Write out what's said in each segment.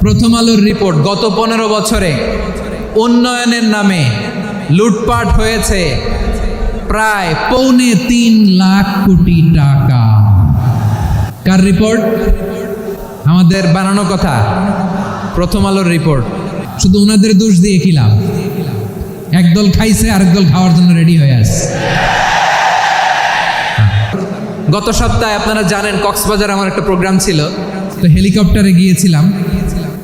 প্রথম আলোর রিপোর্ট গত পনেরো বছরে। উন্নয়নের নামে লুটপাট হয়েছে প্রায় পৌনে তিন লাখ কোটি টাকা। কার রিপোর্ট আমাদের বানানো কথা। প্রথম আলোর রিপোর্ট শুধু ওনাদের দোষ দিয়ে কি একদল খাইছে, আরেক দল খাওয়ার জন্য রেডি হয়ে আসছে। গত সপ্তাহে আপনারা জানেন কক্সবাজার আমার একটা প্রোগ্রাম ছিল। তো হেলিকপ্টারে গিয়েছিলাম।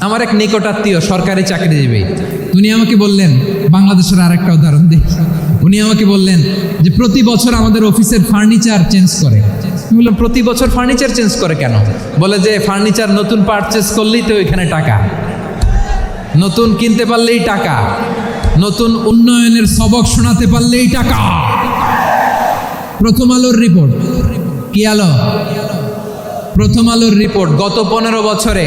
আমার এক নিকটাত্মীয় সরকারি চাকরিজীবী। উনি আমাকে বললেন, বাংলাদেশের আরেকটা উদাহরণ দিই উনি আমাকে বললেন যে, প্রতি বছর আমাদের অফিসের ফার্নিচার চেঞ্জ করে। বললাম, প্রতি বছর ফার্নিচার চেঞ্জ করে কেন? বলে যে, ফার্নিচার নতুন পারচেস করলেই তো এখানে টাকা। নতুন কিনতে পারলেই টাকা। নতুন উন্নয়নের সবক শোনাতে পারলেই টাকা। প্রথম আলোর রিপোর্ট কি আলো? প্রথম আলোর রিপোর্ট গত পনেরো বছরে।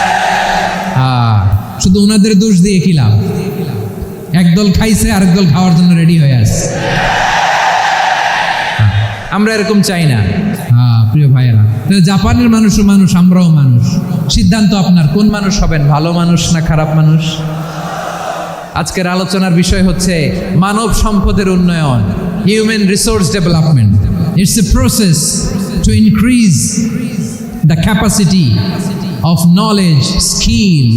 শুধু ওনাদের দোষ দিয়ে কি লাভ? একদল খাইছে, আরেক দল খাওয়ার জন্য রেডি হয়ে আসছে আমরা এরকম চাই না। হ্যাঁ প্রিয় ভাইয়েরা জাপানের মানুষও মানুষ, আমরাও মানুষ। সিদ্ধান্ত আপনার, কোন মানুষ হবেন, ভালো মানুষ না খারাপ মানুষ? আজকের আলোচনার বিষয় হচ্ছে মানব সম্পদের উন্নয়ন human resource development it's a process to increase the capacity of knowledge skill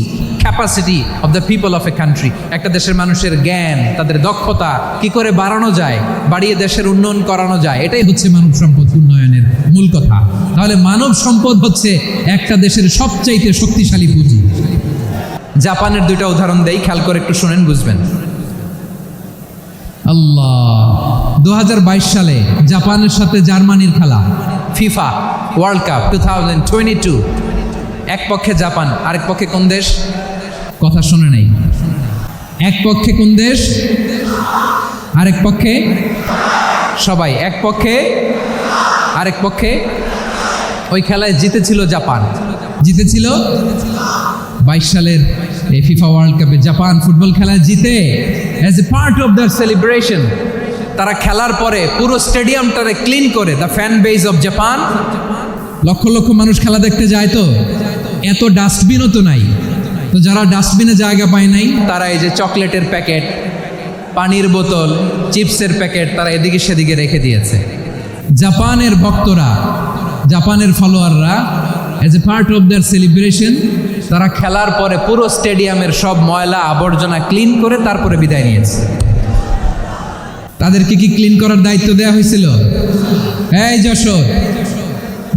capacity of the people of a country একটা দেশের মানুষের জ্ঞান, তাদের দক্ষতা কি করে বাড়ানো যায়, বাড়িয়ে দেশের উন্নয়ন করানো যায়, এটাই হচ্ছে মানব সম্পদ উন্নয়নের মূল কথা। তাহলে মানব সম্পদ হচ্ছে একটা দেশের সবচাইতে শক্তিশালী পুঁজি। জাপানের দুইটা উদাহরণ দেই, খেয়াল করে একটু শুনেন, বুঝবেন। আল্লাহ দু হাজার বাইশ সালে জাপানের সাথে জার্মানির খেলা, FIFA world cup, two thousand twenty two. এক পক্ষে জাপান, আরেক পক্ষে কোন দেশ? কথা শুনে নেই। এক পক্ষে কোন দেশ? আরেক পক্ষে? সবাই, এক পক্ষে, আরেক পক্ষে। ওই খেলায় জিতেছিল জাপান। জিতেছিল বাইশ সালের এই ফিফা ওয়ার্ল্ড কাপে জাপান ফুটবল খেলায় জিতে। As a part of the celebration তারা খেলার পরে পুরো স্টেডিয়ামটারে ক্লিন করে the fan base of Japan লক্ষ লক্ষ মানুষ খেলা দেখতে যায় তো? এত ডাস্টবিনও তো নাই। তো যারা ডাস্টবিনে জায়গা পায় নাই, তারা এই যে চকলেটের প্যাকেট, পানির বোতল, চিপসের প্যাকেট, তারা এদিকে সেদিকে রেখে দিয়েছে। জাপানের ভক্তরা, জাপানের ফলোয়াররা as a part of their celebration তারা খেলার পরে পুরো স্টেডিয়ামের সব ময়লা, আবর্জনা ক্লিন করে তারপরে বিদায় নিয়েছে। তাদেরকে কি ক্লিন করার দায়িত্ব দেওয়া হয়েছিল? এই যশোর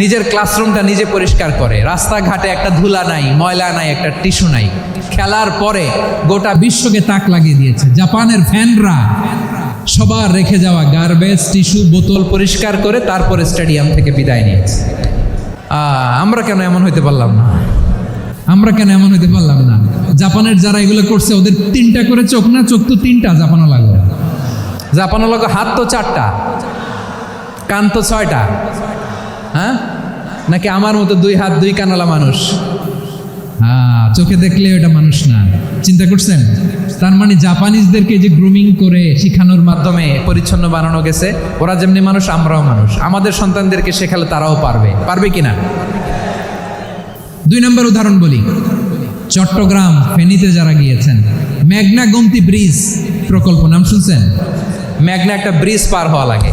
নিজের ক্লাসরুমটা নিজে পরিষ্কার করে। রাস্তাঘাটে একটা ধুলা নাই, ময়লা নাই, একটা টিস্যু নাই। খেলার পরে গোটা বিশ্বকে তাক লাগিয়ে দিয়েছে। জাপানের ফ্যানরা সবার রেখে যাওয়া গার্বেজ টিস্যু বোতল পরিষ্কার করে তারপরে স্টেডিয়াম থেকে বিদায় নিয়েছে। আমরা কেন এমন হইতে পারলাম না? আমরা কেন এমন হইতে পারলাম না? জাপানের যারা এগুলো করছে, ওদের তিনটা করে চোখ না? চোখ তো তিনটা জাপানো লাগবে জাপানো লাগো হাত তো চারটা, কান তো ছয়টা। হ্যাঁ? নাকি আমার মতো দুই হাত, দুই কানালা মানুষ? হ্যাঁ চোখে দেখলে ওটা মানুষ না। চিন্তা করছেন? তার মানে জাপানিজদেরকে যে গ্রুমিং করে শিখানোর মাধ্যমে পরিচ্ছন্ন বানানো গেছে, ওরা যেমনি মানুষ, আমরাও মানুষ। আমাদের সন্তানদেরকে শেখালে তারাও পারবে। পারবে কিনা দুই নম্বর উদাহরণ বলি। চট্টগ্রাম ফেনীতে যারা গিয়েছেন, মেঘনা গোমতি ব্রিজ প্রকল্প, নাম শুনছেন? ম্যাগনা একটা ব্রিজ পার হওয়া লাগে।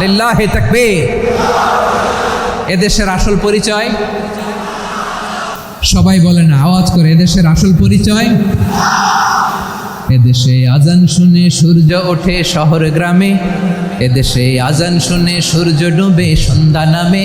লিল্লাহে তাকবীর। এদেশের আসল পরিচয়? সবাই বলে না, আওয়াজ করে, এদেশের আসল পরিচয়? এদেশে আজান শুনে সূর্য ওঠে শহর গ্রামে, এদেশে আজান শুনে সূর্য ডুবে সন্ধ্যা নামে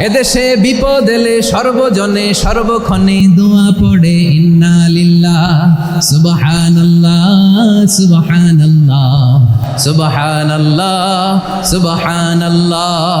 এদেশে বিপদ এলে সর্বজনে সর্বক্ষণে দোয়া পড়ে ইন্নালিল্লা সুবহানাল্লাহ সুবহানাল্লাহ সুবহানাল্লাহ সুবহানাল্লাহ।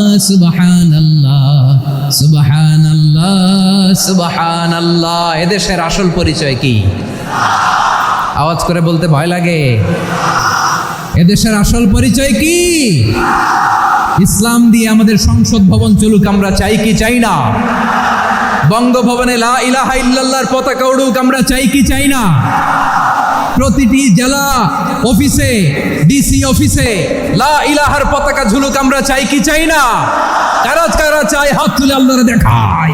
সুবহান আল্লাহ সুবহান আল্লাহ সুবহান আল্লাহ এদেশের আসল পরিচয় কি? আওয়াজ করে বলতে ভয় লাগে। এদেশের আসল পরিচয় কি? ইসলাম দিয়ে আমাদের সংসদ ভবন চলুক, আমরা চাই কি চাই না? বঙ্গভবনে লা ইলাহা ইল্লাল্লাহর পতাকা উড়ুক, আমরা চাই কি চাই না? প্রতিটি জেলা অফিসে, ডিসি অফিসে, লা ইলাহার পতাকা ঝুলুক আমরা চাই কি চাই না? কারা কারা চাই হাত তুলে আল্লাহরে দেখায়।